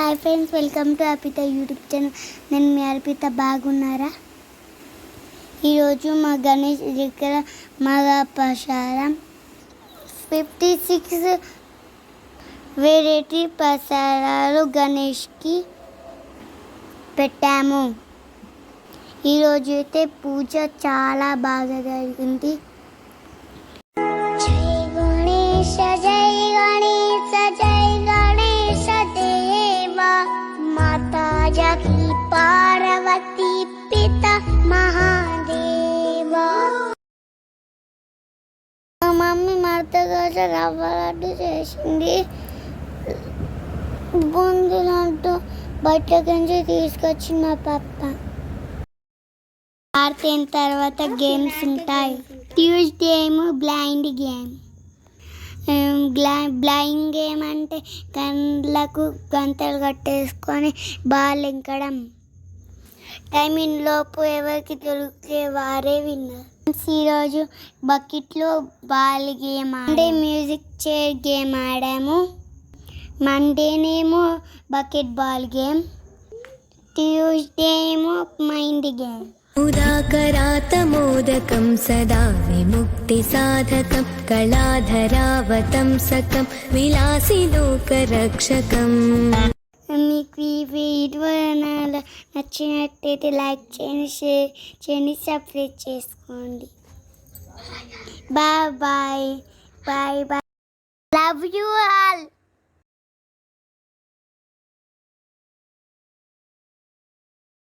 Hi friends welcome to Arpita YouTube channel నేను మీ అర్పిత బాగున్నారా? ఈరోజు మా గణేష్ దగ్గర మగ ప్రసారం ఫిఫ్టీ సిక్స్ వెరైటీ ప్రసారాలు గణేష్కి పెట్టాము. ఈరోజు అయితే పూజ చాలా బాగా జరిగింది. మాతా జకి పిత మహాదేవా మా మమ్మీ మడత రవ్వ లడ్డు చేసింది బొందులంటూ బట్ట గంజి తీసుకొచ్చి మా పప్ప. ఆరిన తర్వాత గేమ్స్ ఉంటాయి. ట్యూస్డే ఏమో బ్లైండ్ గేమ్ బ్లైండ్ గేమ్ అంటే కళ్ళకు గంతలు కట్టేసుకొని బాల్ ఎంకడం టైమింగ్ లోపు ఎవరికి దొరికితే వారే విన్నారు. ఈరోజు బకెట్లో బాల్ గేమ్ అంటే మ్యూజిక్ చైర్ గేమ్ ఆడాము. మండేనేమో బకెట్ బాల్ గేమ్. ట్యూస్డే ఏమో మైండ్ గేమ్. उदाकरातमोदकं सदा विमुक्तिसाधकं कलाधरावतंसकं विलासिलोकरक्षकम् మీకు ఈ వీడియో నా- నచ్చినట్టయితే లైక్ చేయండి షేర్ చేయండి సబ్స్క్రైబ్ చేసుకోండి bye bye bye bye love you all